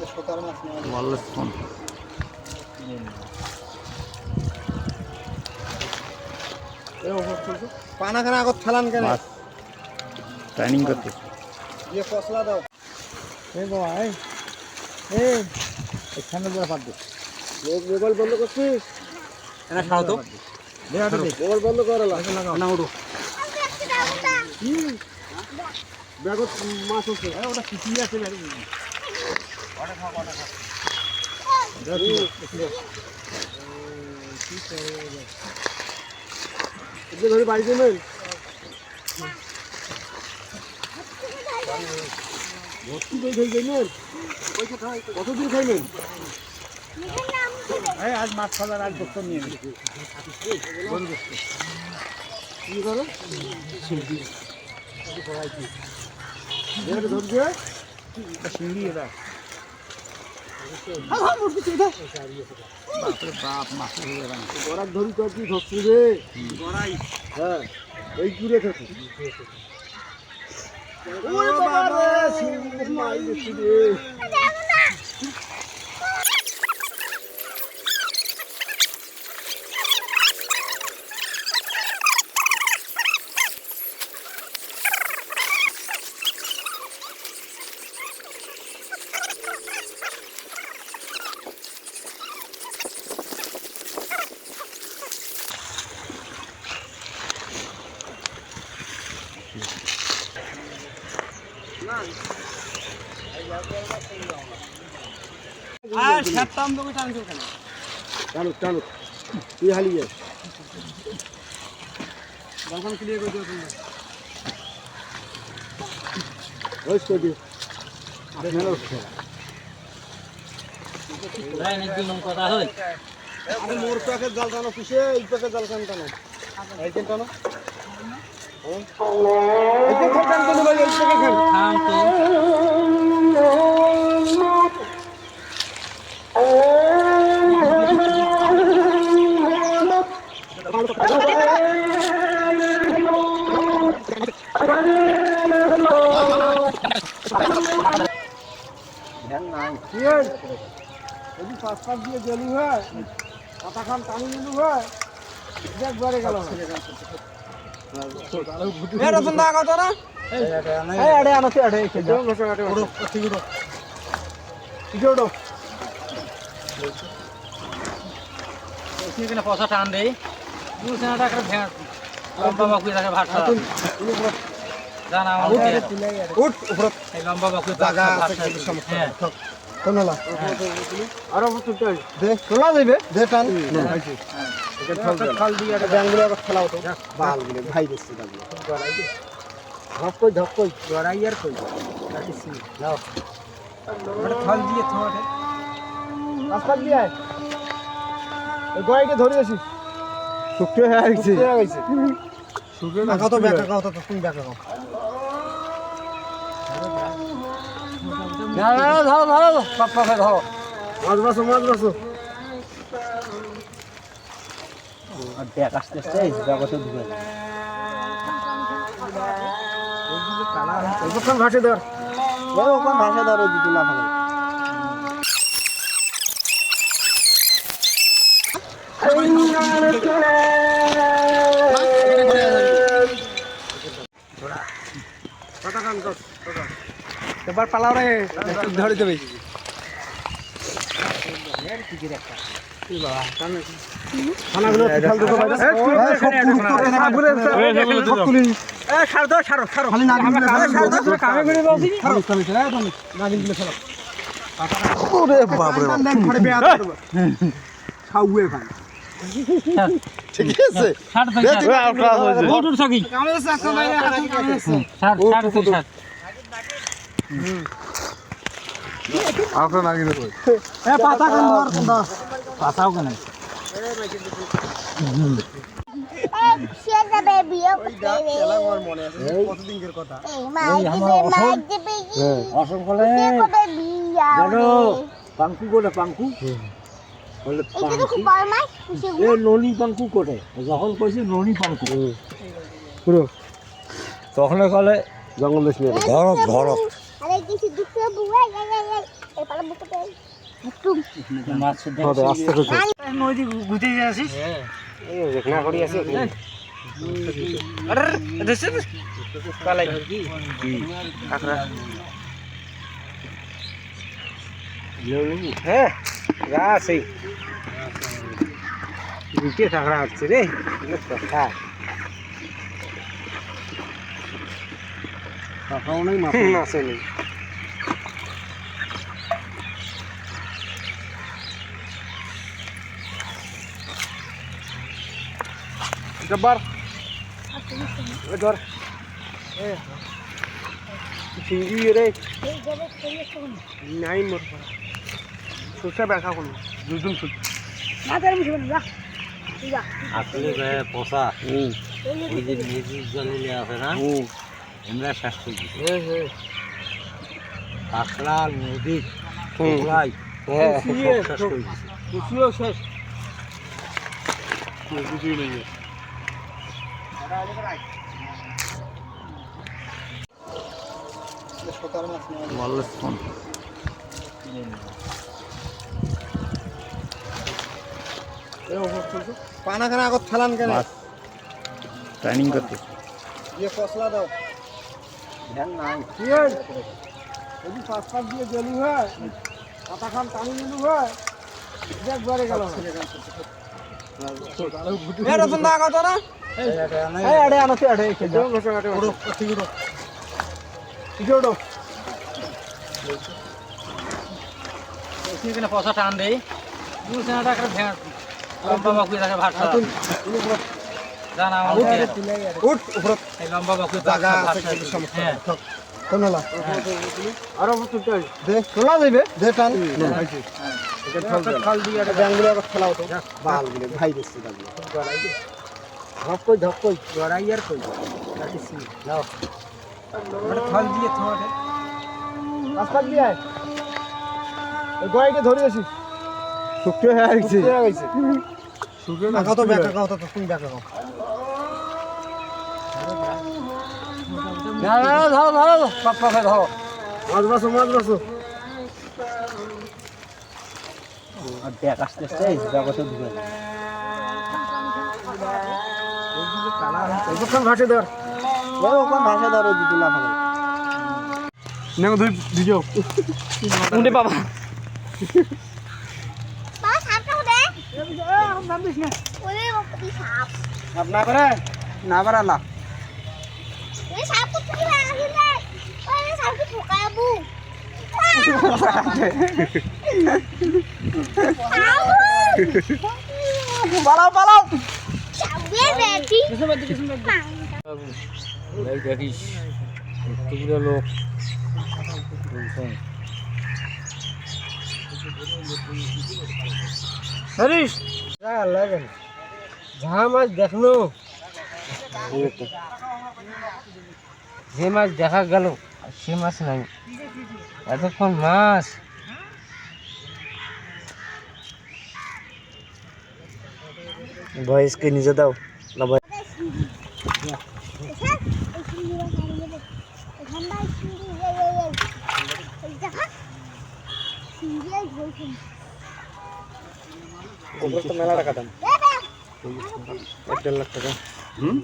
Wireless phone পানা খানা আগত ফেলান কেন ট্রেনিং করতে দিয়ে কসলা দাও। এই বাবা এই এখানে বড় পাট দে। মোবাইল বন্ধ করছিস? এনা খাও তো। মোবাইল বন্ধ কর না উঠো ব্যাগত মাছ আছে। ওটা কিছু আছে। এগুলো ধরে বাড়ি দেবেন ভর্তি করে খাই যাইবেন কতদিন খাইবেন এই আজ মাছ খাবার আজ গোস্ত নিয়ে নিই কি করো ধরবে সিঁড়ি এটা বাপরে বাপ মাছ হয়ে যাবে না গড়ার ধরি তো কি ধরছি রে হ্যাঁ এই কুড়ে খেতে ওরে বাবা রে সিংহ মাই দেখছি রে আর সাতটাম দোকে টানছো কেন টানুক টানুক। তুই হালিয়ে দোকান ক্লিয়ার করে দিও তুমি ওই তো দি রাই নে দিন কথা হই আরে মোর প্যাকেট জাল টানো কিসে এই প্যাকেট জাল টানো? টানো এই টানো। পাঁচ পাঁচ দিয়ে গেলু হয় পাতা খান টানি হয় একবারে গেল পয়সা টান দেই লম্বা বাকুই টাকা ভাত জানা উঠ উপর এই লম্বা বাকুই জায়গা সমস্যা হ্যাঁ। কোনলা আর অবস্থা দে তোলা যাইবে। দে টান। খাল দিয়ে ব্যাংগুলো আবার খেলা হতো। বালগুলো ভাই দাগুলো ধপ কই ধপ কই। আর কই? মানে খাল দিয়ে রাস্তা দিয়ে আয়। এই ধরে আসিস শুকিয়ে হয়ে গেছে। শুকিয়ে গেছে। না কত ব্যাকা কত তুমি ব্যাকা কত না, ধরো ধরো। পাপ্পা ধরো। মাছ বাসো মাছ বাসো। আর দেখ আস্তে আস্তে এই জগতে ঢুকে ওখান ভাসে ধর ওখান ভাসে ধর ওই এবার পালাও রে ধরে দেবে খানাগুলো ঠিক আছে। আপনার নাগিনে পাতা কান পাতাও কেন মনে পাঙ্কু কোটে পাঙ্কু ননি পাঙ্কু কোটে যখন কইছি ননি পাঙ্কু পুরো তখন কলে জঙ্গল দেশ নিয়ে আছে হ্যাঁ সেই নিচে কাকড়া হচ্ছে রে। কথা কাকাও নেই। মাছ নেই। জব্বার ধর চিংড়ি রে নাই মোর সুসা ব্যাখা কোন দুজন সুস আসলে পোষা ওই যে মেজির জলে আছে না আমরা শেষ করে কাঁকড়া নদীর পোলাই হ্যাঁ শেষ করে শেষ কিছুই নেই পানা খানা আগত ফেলান ট্রেনিং করতে দিয়ে কসলা দাও ধ্যান নাই যদি হয় পাতা খান টানি হয় একবারে গেল না? পয়সা টান দেই লম্বা বাকুই থাকে ভাতটা জানা উঠ উপর লম্বা বাকুই জায়গা সমস্যা হ্যাঁ কোনলা আরও তুলতে দে তোলা যাবে দে ভাই ধপ কই ধপ কই গড়াই আর কই? কাটিছি নাও। মানে খাল দিয়ে থোড়ে রাস্তা দিয়ে আয়। ওই গড়াইটা ধরে আসিস। শুকিয়ে হয়ে গেছে। শুকিয়ে গেছে। শুকিয়ে না কত ব্যাকা কত তুমি ব্যাকা কত না না ধরো ধরো সব পাখে ধরো। মাছ বাসো মাছ বাসো আর দেখ আস্তে আস্তে জগতে ঢুকে ওখান ভাসে ধর। ওখান ভাসে ধর ওই নেও দুই দিজো উঠে। বাবা সাপ। করে না পালাও পালাও। দেখিস লোক সরিস লাগেন যা মাছ দেখল যে মাছ দেখা গেল সে মাছ নাই। এতক্ষণ মাছ। ভয়েসকে নিজে দাও না ভয় মেলা টাকা দাম এক দেড় লাখ টাকা হুম?